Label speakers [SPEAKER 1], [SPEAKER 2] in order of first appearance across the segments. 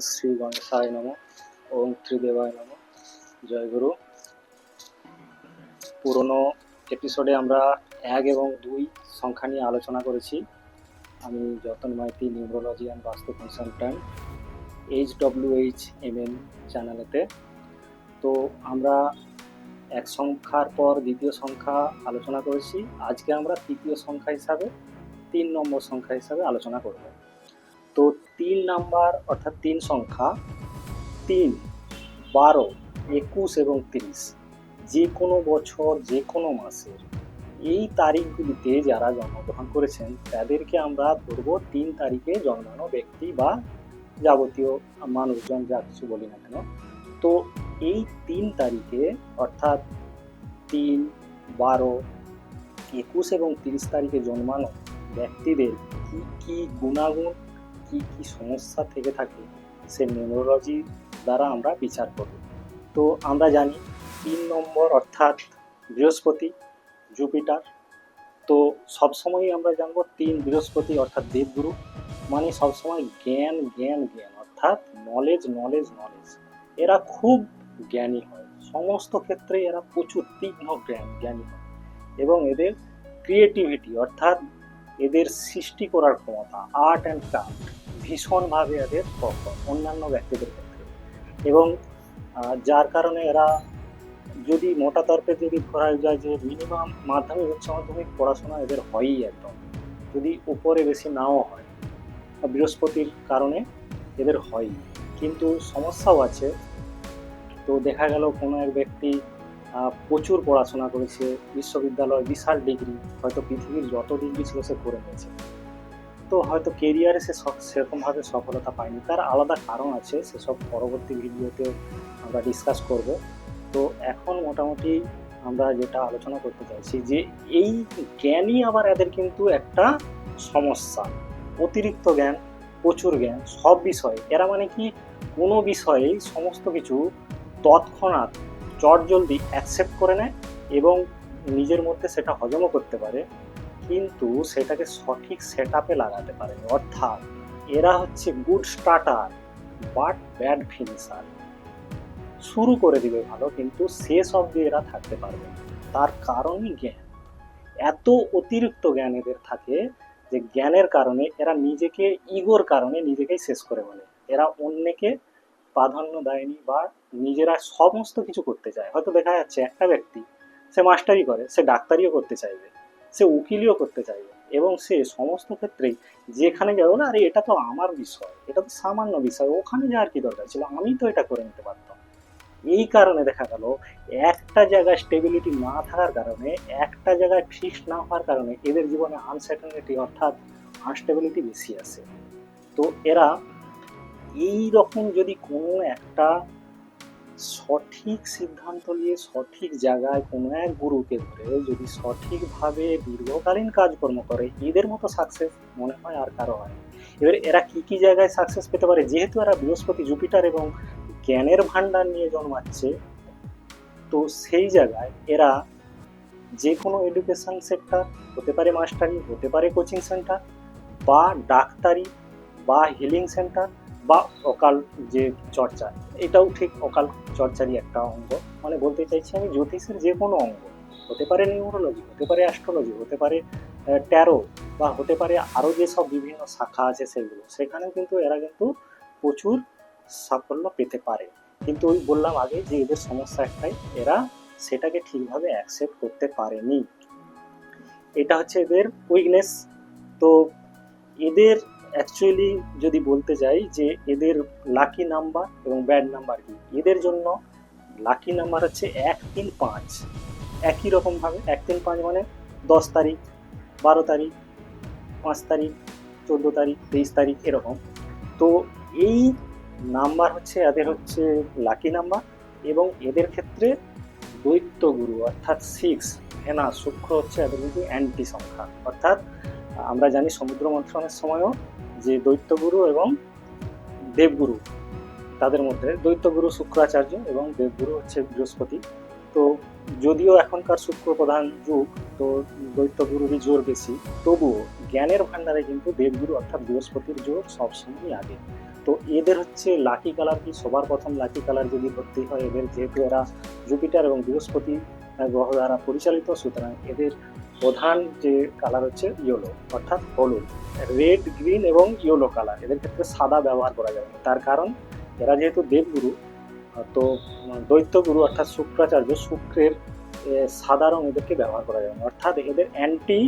[SPEAKER 1] শ্রী গণেশায় নম। ওম ত্রিদেবায় নম। জয় গুরু। পুরনো এপিসোডে আমরা এক এবং দুই সংখ্যা নিয়ে আলোচনা করেছি। আমি Jatan Maiti neurology and vastu consultant H W H M N চ্যানেলেতে তো আমরা এক সংখ্যার পর দ্বিতীয় সংখ্যা আলোচনা করেছি। আজকে আমরা তৃতীয় সংখ্যা হিসাবে, তিন নম্বর সংখ্যা হিসাবে আলোচনা করব। তো তিন নাম্বার অর্থাৎ তিন সংখ্যা, তিন, বারো, একুশ এবং তিরিশ, যে কোনো বছর, যে কোনো মাসের। এই তারিখগুলিতে যারা জন্মগ্রহণ করেছেন, তাদেরকে আমরা ধরবো তিন তারিখে জন্মানো ব্যক্তি বা যাবতীয় মানুষজন, যা কিছু বলি না কেন। তো এই তিন তারিখে অর্থাৎ তিন, বারো, একুশ এবং তিরিশ তারিখে জন্মানো ব্যক্তিদের কি কি গুণাগুণ কি কি সমস্যা থেকে থাকে, সে নিউরোলজি দ্বারা আমরা বিচার করব। তো আমরা জানি তিন নম্বর অর্থাৎ বৃহস্পতি, জুপিটার। তো সবসময়ই আমরা জানব তিন বৃহস্পতি অর্থাৎ দেবগুরু মানে সবসময় জ্ঞান জ্ঞান জ্ঞান, অর্থাৎ নলেজ নলেজ নলেজ এরা খুব জ্ঞানী হয়। সমস্ত ক্ষেত্রে এরা প্রচুর তীক্ষ্ণ জ্ঞান, জ্ঞানী হয়। এবং এদের ক্রিয়েটিভিটি অর্থাৎ এদের সৃষ্টি করার ক্ষমতা আর্ট অ্যান্ড ক্রাফট ভীষণভাবে এদের প্রখর অন্যান্য ব্যক্তিদের ক্ষেত্রে। এবং যার কারণে এরা যদি মোটা তর্কে যদি ধরা যায় যে মিনিমাম মাধ্যমিক উচ্চ মাধ্যমিক পড়াশোনা এদের হয়ই একদম। যদি উপরে বেশি নাও হয় বৃহস্পতির কারণে এদের হয়ই। কিন্তু সমস্যাও আছে। তো দেখা গেল কোনো এক ব্যক্তি প্রচুর পড়াশোনা করেছে, বিশ্ববিদ্যালয়, বিশাল ডিগ্রি হয়তো পৃথিবীর যত ডিগ্রি ছিল সে করে নিয়েছে তো হয়তো কেরিয়ারে সে সেরকমভাবে সফলতা পায়নি। তার আলাদা কারণ আছে, সেসব পরবর্তী ভিডিওতে আমরা ডিসকাস করব। তো এখন মোটামুটি আমরা যেটা আলোচনা করতে চাইছি যে, এই জ্ঞানই আবার এদের কিন্তু একটা সমস্যা। অতিরিক্ত জ্ঞান, প্রচুর জ্ঞান, সব বিষয়ে। এরা মানে কি, কোনো বিষয়েই সমস্ত কিছু তৎক্ষণাৎ চটজলদি অ্যাকসেপ্ট করে নেয় এবং নিজের মধ্যে সেটা হজমও করতে পারে, কিন্তু সেটাকে সঠিক সেট আপে লাগাতে পারে। অর্থাৎ এরা হচ্ছে good starter but bad finisher শুরু করে দিবে ভালো, কিন্তু শেষ অবধি এরা থাকতে পারবে। তার কারণই জ্ঞান। এত অতিরিক্ত জ্ঞান এদের থাকে যে জ্ঞানের কারণে এরা নিজেকে, ইগোর কারণে নিজেকেই শেষ করে বলে। এরা অন্যকে প্রাধান্য দেয়নি বা নিজেরা সমস্ত কিছু করতে চায়। হয়তো দেখা যাচ্ছে একটা ব্যক্তি, সে মাস্টারি করে, সে ডাক্তারিও করতে চাইবে, সে উকিলিও করতে চাইবে এবং সে সমস্ত ক্ষেত্রেই যেখানে যাবে না, আরে এটা তো আমার বিষয়, এটা তো সামান্য বিষয়, ওখানে যাওয়ার কি দরকার ছিল? আমি তো এটা করে নিতে পারতাম। এই কারণে দেখা গেল, একটা জায়গায় স্টেবিলিটি না থাকার কারণে, একটা জায়গায় ফিক্স না হওয়ার কারণে এদের জীবনে আনসার্টেনিটি অর্থাৎ আনস্টেবিলিটি বেশি আসে তো এরা এই রকম যদি কোনো একটা সঠিক সিদ্ধান্ত নিয়ে সঠিক জায়গায় কোনো এক গুরুকে ধরে যদি সঠিকভাবে দীর্ঘকালীন কাজকর্ম করে, এদের মতো সাকসেস মনে হয় আর কারও হয়। এবার এরা কি কি জায়গায় সাকসেস পেতে পারে যেহেতু এরা বৃহস্পতি জুপিটার এবং জ্ঞানের ভান্ডার নিয়ে জন্মাচ্ছে, তো সেই জায়গায় এরা যে কোনো এডুকেশন সেক্টর হতে পারে মাস্টারি হতে পারে কোচিং সেন্টার বা ডাক্তারি বা হিলিং সেন্টার বা অকাল যে চর্চা, এটাও ঠিক অকাল চর্চারই একটা অঙ্গ। মানে বলতে চাইছি আমি জ্যোতিষের যে কোনো অঙ্গ, হতে পারে নিউরোলজি হতে পারে অ্যাস্ট্রোলজি হতে পারে ট্যারো বা হতে পারে আরও যেসব বিভিন্ন শাখা আছে সেগুলো, সেখানেও কিন্তু এরা কিন্তু প্রচুর সাফল্য পেতে পারে। কিন্তু ওই বললাম আগে যে এদের সমস্যা একটাই, এরা সেটাকে ঠিকভাবে অ্যাকসেপ্ট করতে পারেনি। এটা হচ্ছে এদের উইকনেস তো এদের অ্যাকচুয়ালি যদি বলতে যাই যে এদের লাকি নাম্বার এবং ব্যাড নাম্বার কি? এদের জন্য লাকি নাম্বার হচ্ছে এক তিন পাঁচ। একই রকমভাবে এক তিন পাঁচ মানে দশ তারিখ, বারো তারিখ, পাঁচ তারিখ, চোদ্দ তারিখ, তেইশ তারিখ এরকম। তো এই নাম্বার হচ্ছে, এদের হচ্ছে লাকি নাম্বার এবং এদের ক্ষেত্রে দৈত্য গুরু অর্থাৎ সিক্স হেনা শুক্র হচ্ছে এদের কিন্তু অ্যান্টি সংখ্যা অর্থাৎ আমরা জানি সমুদ্র মন্থনের সময়ও যে দৈত্যগুরু এবং দেবগুরু, তাদের মধ্যে দৈত্যগুরু শুক্রাচার্য এবং দেবগুরু হচ্ছে বৃহস্পতি। তো যদিও এখনকার শুক্র প্রধান যুগ, তো দৈত্যগুরুরই জোর বেশি, তবুও জ্ঞানের ভান্ডারে কিন্তু দেবগুরু অর্থাৎ বৃহস্পতির জোর সবসময় আগে। তো এদের হচ্ছে লাকি কালার কি? সবার প্রথম লাকি কালার যদি ধরতেই হয়, এদের যেহেতু এরা জুপিটার এবং বৃহস্পতি গ্রহ দ্বারা পরিচালিত, সুতরাং এদের প্রধান যে কালার হচ্ছে ইয়েলো অর্থাৎ হলুদ। রেড গ্রিন এবং ইয়েলো কালার এদের ক্ষেত্রে সাদা ব্যবহার করা যাবে। তার কারণ, এরা যেহেতু দেবগুরু তো দৈত্যগুরু অর্থাৎ শুক্রাচার্য শুক্রের সাদা রং এদেরকে ব্যবহার করা যাবে অর্থাৎ এদের অ্যান্টি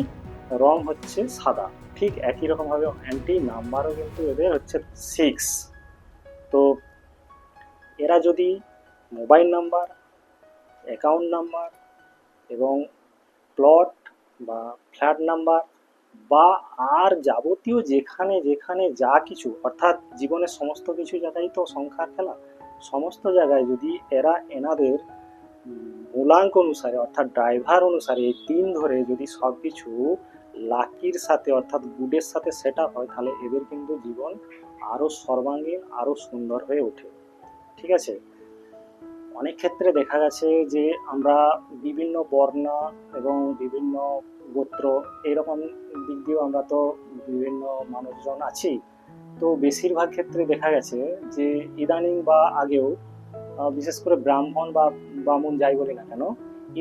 [SPEAKER 1] রং হচ্ছে সাদা। ঠিক একই রকমভাবে অ্যান্টি নাম্বারও কিন্তু এদের হচ্ছে সিক্স তো, এরা যদি মোবাইল নাম্বার অ্যাকাউন্ট নাম্বার এবং প্লট বা ফ্ল্যাট নাম্বার বা আর যাবতীয় যেখানে যেখানে যা কিছু, অর্থাৎ জীবনের সমস্ত কিছু জায়গায় তো সংখ্যার খেলা, সমস্ত জায়গায় যদি এরা এনাদের মূলাঙ্ক অনুসারে, অর্থাৎ ড্রাইভার অনুসারে এই তিন ধরে যদি সব কিছু লাকির সাথে, অর্থাৎ গুডের সাথে সেট আপ হয়, তাহলে এদের কিন্তু জীবন আরও সর্বাঙ্গীন আরও সুন্দর হয়ে ওঠে। ঠিক আছে? অনেক ক্ষেত্রে দেখা গেছে যে আমরা বিভিন্ন বর্ণ এবং বিভিন্ন গোত্র এরকম দিক দিয়েও আমরা তো বিভিন্ন মানুষজন আছি। তো বেশিরভাগ ক্ষেত্রে দেখা গেছে যে ইদানিং বা আগেও বিশেষ করে ব্রাহ্মণ বা বামুন যাই বলি না কেন,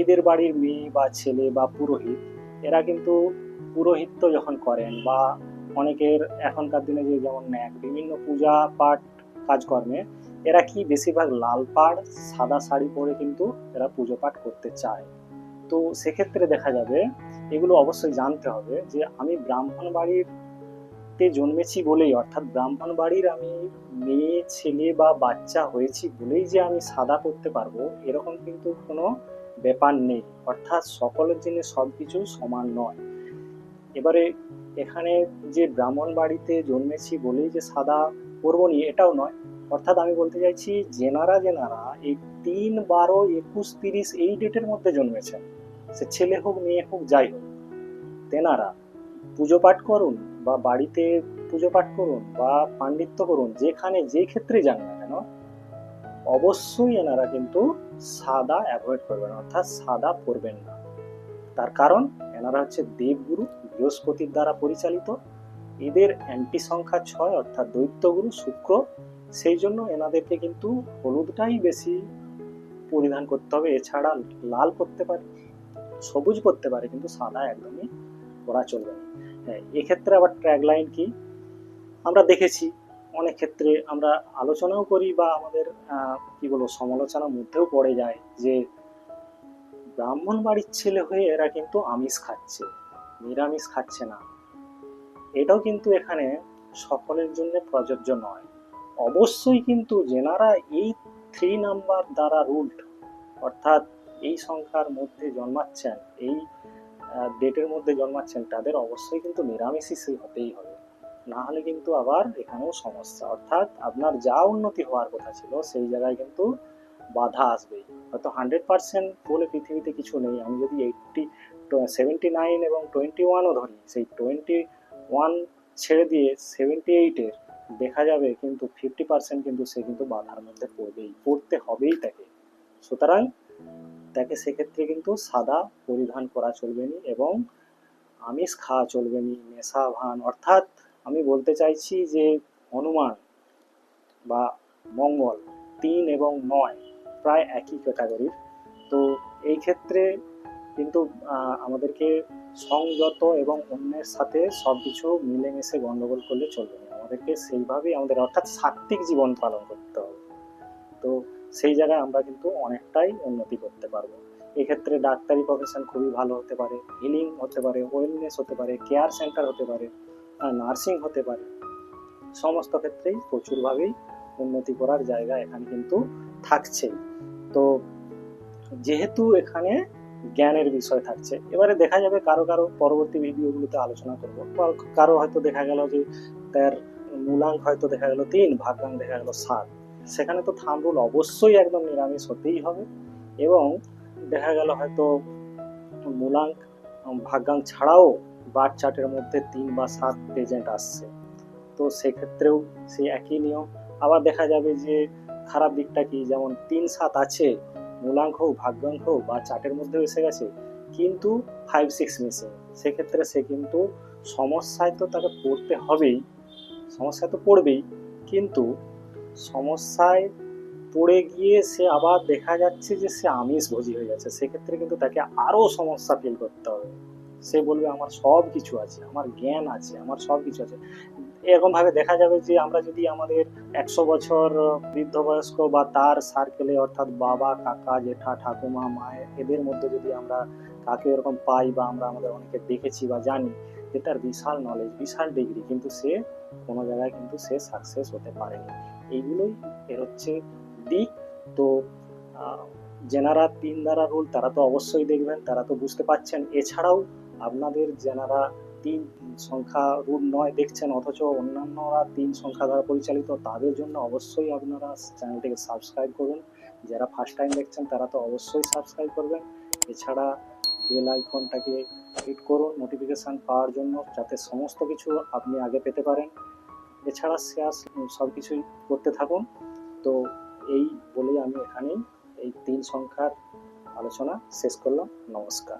[SPEAKER 1] এদের বাড়ির মেয়ে বা ছেলে বা পুরোহিত, এরা কিন্তু পুরোহিত্য যখন করেন বা অনেকের এখনকার দিনে যে যেমন ন্যাক, বিভিন্ন পূজা পাঠ কাজকর্মে এরা কি বেশিরভাগ লাল পাড়, সাদা শাড়ি পরে কিন্তু এরা পুজো পাঠ করতে চায়। তো সেক্ষেত্রে দেখা যাবে, এগুলো অবশ্যই জানতে হবে যে আমি ব্রাহ্মণ বাড়ির জন্মেছি বলেই, অর্থাৎ ব্রাহ্মণ বাড়ির আমি মেয়ে, ছেলে বা বাচ্চা হয়েছি বলেই যে আমি সাদা করতে পারব, এরকম কিন্তু কোনো ব্যাপার নেই। অর্থাৎ সকলের জন্য সব কিছু সমান নয়। এবারে এখানে যে ব্রাহ্মণ বাড়িতে জন্মেছি বলেই যে সাদা করব নি, এটাও নয়। অর্থাৎ আমি বলতে চাইছি, জেনারা জেনারা এই তিন বারো একুশ তিরিশ এই ডেটের মধ্যে জন্মেছেন। সে ছেলে হোক, মেয়ে হোক, যাই হোক। তেনারা পুজো পাঠ করুন বা বাড়িতে পুজো পাঠ করুন বা পাণ্ডিত্য করুন, যেখানে যে ক্ষেত্রে যান না কেন, অবশ্যই এনারা কিন্তু সাদা অ্যাভয়েড করবেন, অর্থাৎ সাদা পরবেন না। তার কারণ, এনারা হচ্ছে দেবগুরু, বৃহস্পতির দ্বারা পরিচালিত। এদের অ্যান্টি সংখ্যা ছয়, অর্থাৎ দৈত্যগুরু, শুক্র সেই জন্য এনাদেরকে কিন্তু হলুদটাই বেশি পরিধান করতে হবে। এছাড়া লাল করতে পারে, সবুজ করতে পারে, কিন্তু সাদা একদমই করা চলবে না। হ্যাঁ এক্ষেত্রে আবার ট্র্যাক লাইন কি? আমরা দেখেছি, অনেক ক্ষেত্রে আমরা আলোচনাও করি বা আমাদের কি বলব, সমালোচনার মধ্যেও পড়ে যায় যে ব্রাহ্মণ বাড়ির ছেলে হয়ে এরা কিন্তু আমিষ খাচ্ছে, নিরামিষ খাচ্ছে না। এটাও কিন্তু এখানে সকলের জন্য প্রযোজ্য নয়। অবশ্যই কিন্তু যেনারা এই থ্রি নাম্বার দ্বারা রুলড অর্থাৎ এই সংখ্যার মধ্যে জন্মাচ্ছেন, এই ডেটের মধ্যে জন্মাচ্ছেন, তাদের অবশ্যই কিন্তু নিরামিষই হতেই হবে। না হলে কিন্তু আবার এখানেও সমস্যা, অর্থাৎ আপনার যা উন্নতি হওয়ার কথা ছিল, সেই জায়গায় কিন্তু বাধা আসবেই। হয়তো হান্ড্রেড পার্সেন্ট বলে পৃথিবীতে কিছু নেই, আমি যদি এইটটি সেভেন্টি নাইন এবং টোয়েন্টি ওয়ানও ধরি, সেই টোয়েন্টি ওয়ান ছেড়ে দিয়ে সেভেন্টি এইটের দেখা যাবে, কিন্তু ফিফটি পার্সেন্ট কিন্তু সে কিন্তু বাধার মধ্যে পড়বেই, পড়তে হবেই তাকে। সুতরাং তাকে সেক্ষেত্রে কিন্তু সাদা পরিধান করা চলবে না এবং আমিষ খাওয়া চলবে না, নেশা, ভান, অর্থাৎ আমি বলতে চাইছি যে হনুমান বা মঙ্গল তিন এবং নয় প্রায় একই ক্যাটাগরির তো এই ক্ষেত্রে কিন্তু আমাদেরকে সংযত এবং অন্যের সাথে সব কিছু মিলেমিশে গণ্ডগোল করলে চলবে না। আমাদেরকে সেইভাবেই আমাদের অর্থাৎ সাত্ত্বিক জীবন পালন করতে হবে। তো সেই জায়গায় আমরা কিন্তু অনেকটাই উন্নতি করতে পারব। এক্ষেত্রে ডাক্তারি প্রফেশন খুবই ভালো হতে পারে হিলিং হতে পারে ওয়েলনেস হতে পারে কেয়ার সেন্টার হতে পারে নার্সিং হতে পারে। সমস্ত ক্ষেত্রেই প্রচুরভাবেই উন্নতি করার জায়গা এখানে কিন্তু থাকছেই। তো যেহেতু এখানে জ্ঞানের বিষয় থাকছে, এবারে দেখা যাবে কারও কারও পরবর্তী ভিডিওগুলোতে আলোচনা করব। কারও হয়তো দেখা গেল যে তার মূলাঙ্ক হয়তো দেখা গেল তিন ভাগ্যাঙ্ক দেখা গেল সাত। সেখানে তো থাম রুল অবশ্যই একদম নিরামিষ হতেই হবে এবং দেখা গেল হয়তো মূলাঙ্ক ভাগ্যাঙ্ক ছাড়াও বার্থ চার্টের মধ্যে তিন বা সাত প্রেজেন্ট আসছে। তো সেক্ষেত্রেও সেই একই নিয়ম। আবার দেখা যাবে যে খারাপ দিকটা কি? যেমন তিন, সাত আছে, মূলাঙ্ক হোক ভাগ্যাঙ্ক হোক বা চার্টের মধ্যেও এসে গেছে, কিন্তু ফাইভ সিক্স মিসিং সেক্ষেত্রে সে কিন্তু সমস্যায় তো তাকে পড়তে হবেই। সমস্যায় তো পড়বেই, কিন্তু সমস্যায় পড়ে গিয়ে সে আবার দেখা যাচ্ছে যে সে আমিষ ভোজি হয়ে যাচ্ছে। সেক্ষেত্রে কিন্তু তাকে আরও সমস্যা ফিল করতে হবে। সে বলবে, আমার সব কিছু আছে, আমার জ্ঞান আছে, আমার সব কিছু আছে। এরকমভাবে দেখা যাবে যে আমরা যদি আমাদের একশো বছর বৃদ্ধ বয়স্ক বা তার সার্কেলে অর্থাৎ বাবা, কাকা, জেঠা, ঠাকুমা মায়ের এদের মধ্যে যদি আমরা কাকে এরকম পাই বা আমরা আমাদের অনেকে দেখেছি বা জানি যে তার বিশাল নলেজ বিশাল ডিগ্রি কিন্তু সে কোনো জায়গায় কিন্তু সে সাকসেস হতে পারেনি। এইগুলোই এর হচ্ছে দিক। তো যেনারা তিন দ্বারা রুল তারা তো অবশ্যই দেখবেন, তারা তো বুঝতে পাচ্ছেন এছাড়াও আপনাদের যেনারা তিন সংখ্যা রুল নয় দেখছেন, অথচ অন্যান্যরা তিন সংখ্যা দ্বারা পরিচালিত, তাদের জন্য অবশ্যই আপনারা চ্যানেলটিকে সাবস্ক্রাইব করুন। যারা ফার্স্ট টাইম দেখছেন, তারা তো অবশ্যই সাবস্ক্রাইব করবেন। এছাড়া বেল আইকনটাকে হিট করুন নোটিফিকেশান পাওয়ার জন্য যাতে সমস্ত কিছু আপনি আগে পেতে পারেন। এছাড়া শেয়ার সব কিছুই করতে থাকুন। তো এই বলেই আমি এখানেই এই তিন সংখ্যার আলোচনা শেষ করলাম। নমস্কার।